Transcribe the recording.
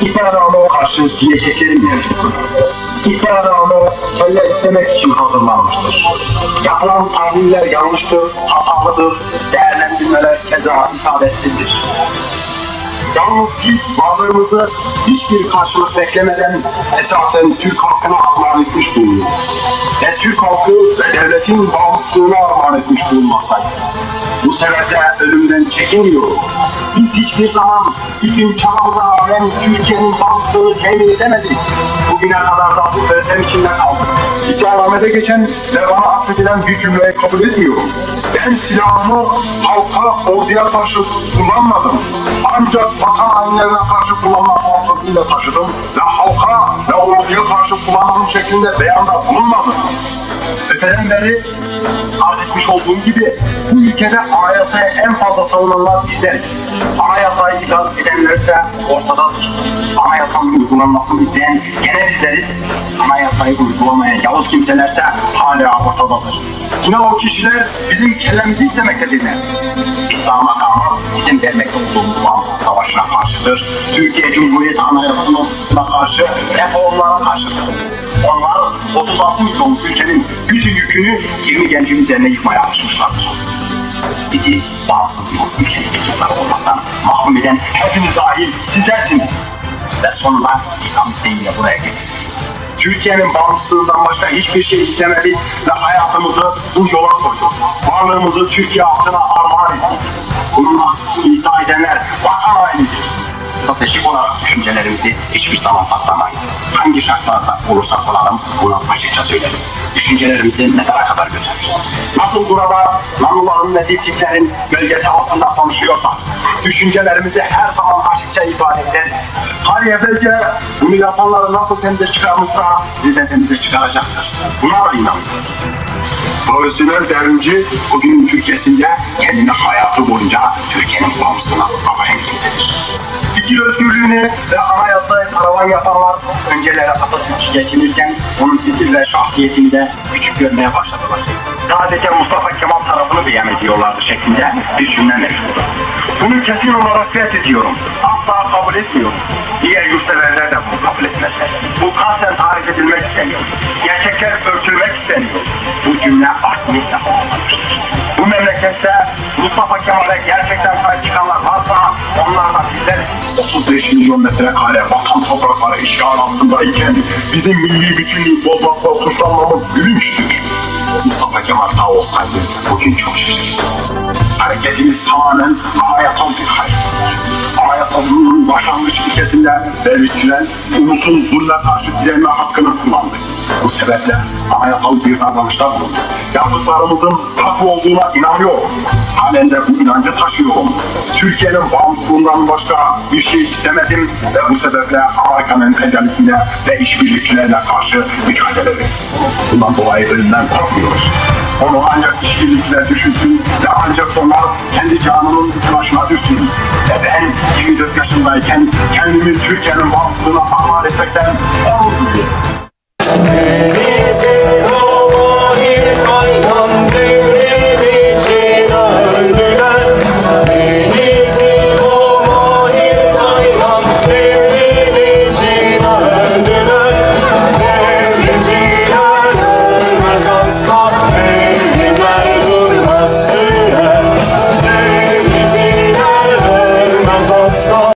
İsrail'e karşı diyeceklerim mevcuttur. İsrail'e elle istemek için hazırlanmıştır. Yapılan tahliller yanlıştır, hatalıdır, değerlendirmeler keza isabetsizdir. Yalnız biz varlığımızı hiçbir karşılık beklemeden esasen Türk halkına armağan etmiş bulunuyoruz. Ve Türk halkı ve devletin bağımsızlığına armağan etmiş bulunmaktayız. Bu sebeple ölümden çekinmiyoruz. Biz hiçbir zaman bütün çabamıza rağmen Türkiye'nin bağımsızlığını temin edemedik. Bugüne kadar da bu özlem içinde kaldık. İddianamede geçen ve bana affedilen bir cümleyi kabul etmiyorum. Ben silahımı halka, orduya karşı kullanmadım. Ancak vatan hainlerine karşı kullanmak muhabbetiyle taşıdım ve halka ve orduya karşı kullanmam şeklinde beyanda bulunmadım. Öteden beri arz etmiş olduğum gibi bu ülkede anayasaya en fazla savunanlar bizleriz. Anayasayı itaat edenler de ortadadır. Anayasanın uygulanmasını isteyen gene bizleriz. Anayasayı uygulamayan yavuz kimselerse hala ortadadır. Yine o kişiler bizim kellemizi istemektedirler. İslam makamı bizim vermekte olduğumuz bağımsız savaşına karşıdır. Türkiye Cumhuriyeti Anayasası'na karşı reformlara karşıdır. Onlar 36 milyon ülkenin bütün yükünü 20 gencin üzerine yıkmaya alışmışlardır. Bizi bağımsız bir ülkenin çocukları olmaktan mahrum eden hepiniz dahil sizlersiniz. Ve sonunda İslam isteğiyle buraya geldik. Türkiye'nin bağımsızlığından başka hiçbir şey istemedik ve hayatımızı bu yola koyduk. Varlığımızı Türkiye halkına armağan ettik. Bunun aksini iddia edenler vatan hainidir. Stratejik olarak düşüncelerimizi hiçbir zaman saklamayız. Hangi şartlarda olursak olalım bunu açıkça söyleriz. Düşüncelerimizi ne kadar kadar götürürüz. Nasıl burada Nanuların ve Diptiklerin gölgesi altında konuşuyorsak, düşüncelerimizi her zaman açıkça ifade ederiz. Hani evvelce bunu yapanları nasıl temize çıkarmışsa bizi de temize çıkaracaktır. Buna da inanıyorum. Profesyonel devrimci bugünün Türkiye'sinde kendini hayatı boyunca Türkiye'nin bağımsızlığına savaşan kimsedir. Fikir özgürlüğünü ve anayasaya karavan yapanlar önceleri Atatürk'ü geçinirken onun fikir ve şahsiyetini de küçük görmeye başladılar. Sadece Mustafa Kemal tarafını beyan ediyorlardı şeklinde bir cümle mevcuttu. Bunu kesin olarak reddediyorum. Asla kabul etmiyorum. Diğer yurtseverler de bunu kabul etmezler. Bu kasten tarif edilmek isteniyor. Gerçekler. Cümle artmışsa olmamıştır. Bu memlekette Mustafa Kemal'e gerçekten sahip çıkanlar varsa onlar da bizler 35 milyon metrekare vatan toprakları işgal altındayken bizim milli bütünlüğü bozmakla suçlanmamız gülünçtür. Mustafa Kemal sağ olsaydı bugün çok şaşırırdı. Hareketimiz tamamen anayasal bir harekettir. Anayasalının başlangıç ilkesinde devletçiler ulusun zulme karşı direnme hakkını kullandı. Bu sebeple anayasal bir davranışta bulundu. Yaptıklarımızın haklı olduğuna inanıyorum. Halen de bu inancı taşıyorum. Türkiye'nin bağımsızlığından başka bir şey istemedim ve bu sebeple Amerikan emperyalizmine ve işbirlikçilerine karşı mücadele ettim. Bundan dolayı ölümden korkmuyoruz. Onu ancak işbirlikçiler düşünsün ve ancak onlar kendi canının başına düşsün. Ve ben 24 yaşındayken kendimi Türkiye'nin bağımsızlığına armağan etmekten onur duyuyorum.